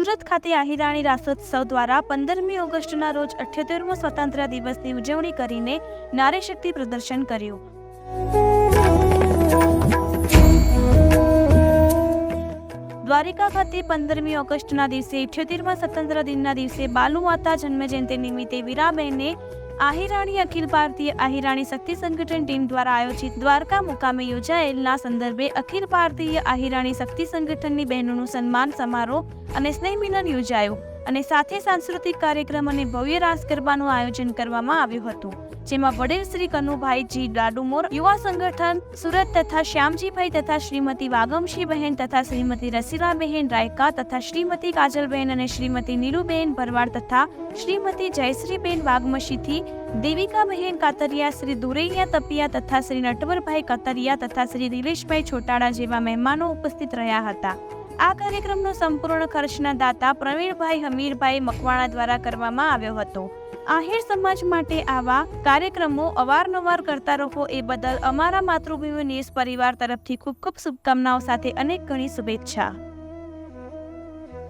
સુરત ખાતે આહિરાણી રાસોત્સવ દ્વારા પંદરમી ઓગસ્ટના રોજ અઠ્યોતેરમો સ્વતંત્ર દિવસની ઉજવણી કરીને નારી શક્તિ પ્રદર્શન કર્યું. દ્વારિકા ખાતે પંદરમી ઓગસ્ટના દિવસે ઇઠ્યોતેરમા સ્વતંત્ર દિનના દિવસે બાલુ માતા જન્મજયંતિ નિમિત્તે વીરાબેને આહિરાણી અખિલ ભારતીય આહિરાણી શક્તિ સંગઠન ટીમ દ્વારા આયોજિત દ્વારકા મુકામે યોજાયેલના સંદર્ભે અખિલ ભારતીય આહિરાણી શક્તિ સંગઠનની બહેનોનું સન્માન સમારોહ અને સ્નેહ મિલન યોજાયું. અને સાથે સાંસ્કૃતિક કાર્યક્રમ અને ભવ્ય રાસ ગરબાનું આયોજન કરવામાં આવ્યું હતું, જેમાં વડીલ શ્રી કનુભાઈજી ડાડુમોર, યુવા સંગઠન સુરત તથા શ્યામજીભાઈ તથા શ્રીમતી વાગમશી બહેન તથા શ્રીમતી રસીલાબહેન રાયકા તથા શ્રીમતી કાજલબહેન અને શ્રીમતી નીરુબહેન ભરવાડ તથા શ્રીમતી જયશ્રીબેન વાગમશીથી દેવિકાબહેન કાતરિયા, શ્રી દુરૈયા તપિયા તથા શ્રી નટવરભાઈ કાતરિયા તથા શ્રી દિલેશભાઈ છોટાડા જેવા મહેમાનો ઉપસ્થિત રહ્યા હતા. આ કાર્યક્રમનો સંપૂર્ણ ખર્ચના દાતા પ્રવીણભાઈ હમીરભાઈ મકવાણા દ્વારા કરવામાં આવ્યો હતો. આહિર સમાજ માટે આવા કાર્યક્રમો અવારનવાર કરતા રહો એ બદલ અમારા માતૃભૂમિ ન્યૂઝ પરિવાર તરફથી ખૂબ ખૂબ શુભકામનાઓ સાથે અનેક ઘણી શુભેચ્છા.